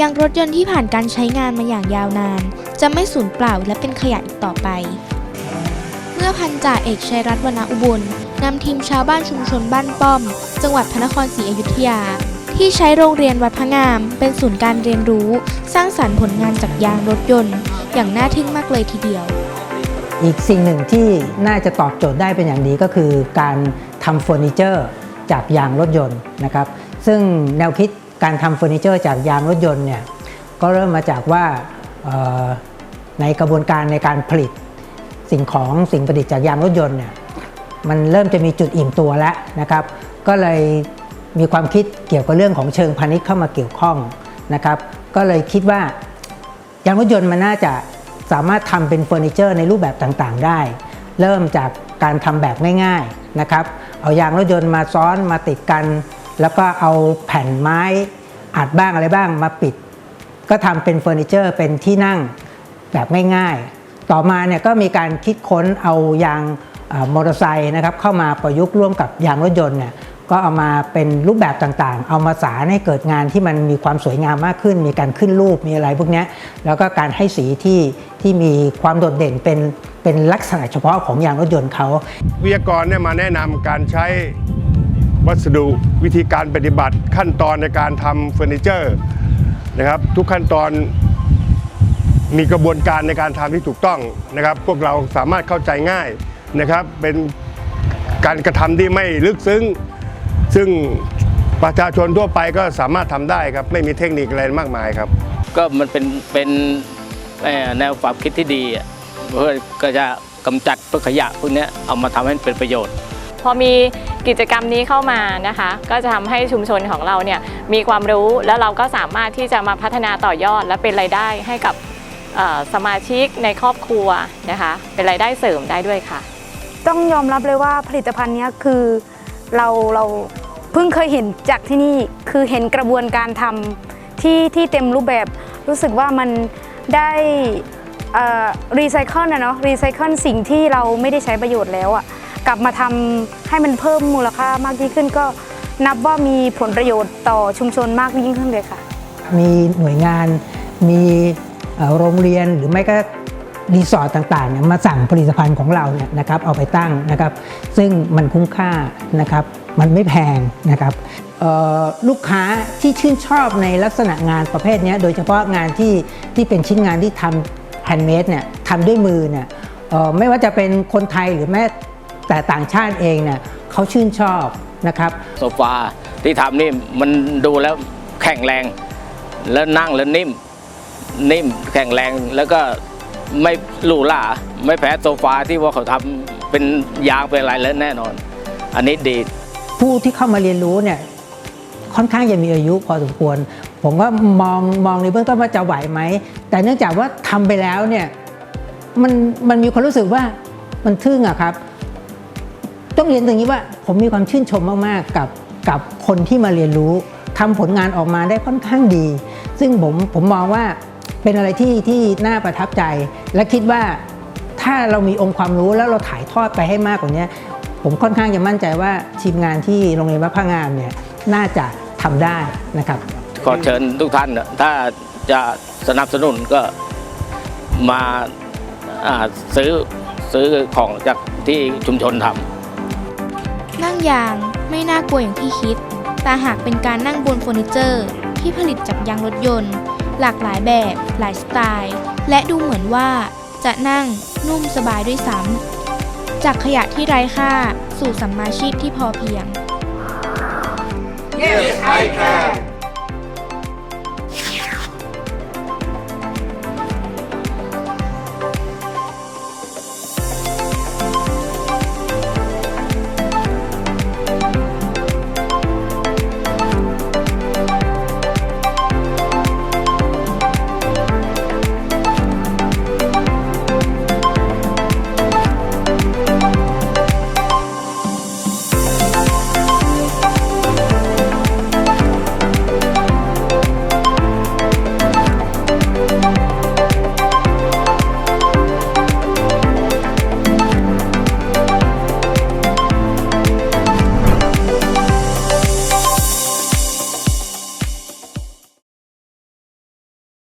ยางรถยนต์ที่ผ่านการใช้งานมาอย่างยาวนาน จะไม่สูญเปล่าและเป็นขยะอีกต่อไป เมื่อพันจ่าเอกชัยรัตน์วรรณอุบลนำทีมชาวบ้านชุมชนบ้านป้อม จังหวัดพระนครศรีอยุธยา ที่ใช้โรงเรียนวัดพระงาม เป็นศูนย์การเรียนรู้ สร้างสรรค์ผลงานจากยางรถยนต์ อย่างน่าทึ่งมากเลยทีเดียว อีกสิ่งหนึ่งที่น่าจะตอบโจทย์ได้เป็นอย่างดีก็คือการทำเฟอร์นิเจอร์จากยางรถยนต์นะครับ ซึ่งแนวคิด การทำเฟอร์นิเจอร์จากยางรถยนต์เนี่ยก็เริ่มมาจากว่าในกระบวนการในการผลิตสิ่งของสิ่งประดิษฐ์จากยางรถยนต์เนี่ยมันเริ่มจะมีจุดอิ่มตัวแล้วนะครับ ก็เลยมีความคิดเกี่ยวกับเรื่องของเชิงพาณิชย์เข้ามาเกี่ยวข้องนะครับ ก็เลยคิดว่ายางรถยนต์มันน่าจะสามารถทำเป็นเฟอร์นิเจอร์ในรูปแบบต่างๆ ได้ เริ่มจากการทำแบบง่ายๆนะครับ เอายางรถยนต์มาซ้อนมาติดกัน แล้วก็เอาแผ่นไม้อัดบ้างอะไรบ้างมาปิด ก็ทำเป็นเฟอร์นิเจอร์เป็นที่นั่งแบบง่ายๆ ต่อมาเนี่ยก็มีการคิดค้นเอายางมอเตอร์ไซค์นะครับเข้ามาประยุกต์ร่วมกับยางรถยนต์เนี่ยก็เอามาเป็นรูปแบบต่างๆ เอามาสารให้เกิดงานที่มันมีความสวยงามมากขึ้น มีการขึ้นรูป มีอะไรพวกนี้ แล้วก็การให้สีที่ที่มีความโดดเด่นเป็นเป็นลักษณะเฉพาะของยางรถยนต์เขา วิทยากรเนี่ยมาแนะนำการใช้ วัสดุวิธีการปฏิบัติขั้นตอนในการทำเฟอร์นิเจอร์นะครับ ทุกขั้นตอนมีกระบวนการในการทำที่ถูกต้องนะครับ พวกเราสามารถเข้าใจง่ายนะครับ เป็นการกระทำที่ไม่ลึกซึ้ง ซึ่งประชาชนทั่วไปก็สามารถทำได้ครับ ไม่มีเทคนิคอะไรมากมายครับ ก็มันเป็นเป็นเอ่อแนวความคิดที่ดีอะเพื่อก็จะกำจัดพวกขยะพวกเนี้ยเอามาทำให้เป็นประโยชน์ พอมี กิจกรรมนี้เข้ามานะคะ ก็จะทำให้ชุมชนของเราเนี่ยมีความรู้แล้วเราก็สามารถที่จะมาพัฒนาต่อยอด และเป็นรายได้ให้กับสมาชิกในครอบครัวนะคะ เป็นรายได้เสริมได้ด้วยค่ะ ต้องยอมรับเลยว่าผลิตภัณฑ์นี้คือเราเราเพิ่งเคยเห็นจากที่นี่คือเห็นกระบวนการทำที่ที่เต็มรูปแบบรู้สึกว่ามันได้รีไซเคิลนะเนาะรีไซเคิลสิ่งที่เราไม่ได้ใช้ประโยชน์แล้วอะ กลับมาทำให้มันเพิ่มมูลค่ามากยิ่งขึ้น ก็นับว่ามีผลประโยชน์ต่อชุมชนมากยิ่งขึ้นเลยค่ะ มีหน่วยงานมีโรงเรียนหรือไม่ก็รีสอร์ทต่างๆเนี่ยมาสั่งผลิตภัณฑ์ของเราเนี่ยนะครับเอาไปตั้งนะครับ ซึ่งมันคุ้มค่านะครับมันไม่แพงนะครับลูกค้าที่ชื่นชอบในลักษณะงานประเภทนี้โดยเฉพาะงานที่ที่เป็นชิ้นงานที่ทำแฮนด์เมดเนี่ยทำด้วยมือเนี่ยไม่ว่าจะเป็นคนไทยหรือแม้ แต่ต่างชาติเองเนี่ยเขาชื่นชอบนะครับโซฟาที่ทำนี่มันดูแล้วแข็งแรง แล้วนั่งแล้วนิ่ม นิ่มแข็งแรงแล้วก็ไม่หรูหราไม่แพ้โซฟาที่ว่าเขาทำเป็นยางเป็นอะไรแล้วแน่นอน อันนี้ดี ผู้ที่เข้ามาเรียนรู้เนี่ยค่อนข้างจะมีอายุพอสมควร ผมก็มองมองในเบื้องต้นว่าจะไหวไหม แต่เนื่องจากว่าทำไปแล้วเนี่ยมันมันมีความรู้สึกว่ามันทึ่งอะครับ ต้องเรียนตรงนี้ว่าผมมีความชื่นชมมากๆกับกับคนที่มาเรียนรู้ทำผลงานออกมาได้ค่อนข้างดี ซึ่งผมผมมองว่าเป็นอะไรที่ที่น่าประทับใจ และคิดว่าถ้าเรามีองค์ความรู้แล้วเราถ่ายทอดไปให้มากกว่านี้ผมค่อนข้างจะมั่นใจว่าทีมงานที่โรงเรียนวัดพระงามเนี่ยน่าจะทำได้นะครับ ขอเชิญทุกท่านถ้าจะสนับสนุนก็มาซื้อซื้อของจากที่ชุมชนทำ นั่งยางไม่น่ากลัวอย่างที่คิด แต่หากเป็นการนั่งบนเฟอร์นิเจอร์ที่ผลิตจากยางรถยนต์ หลากหลายแบบ หลายสไตล์ และดูเหมือนว่าจะนั่งนุ่มสบายด้วยซ้ำ จากขยะที่ไร้ค่าสู่สัมมาชีพที่พอเพียง Yes, I can.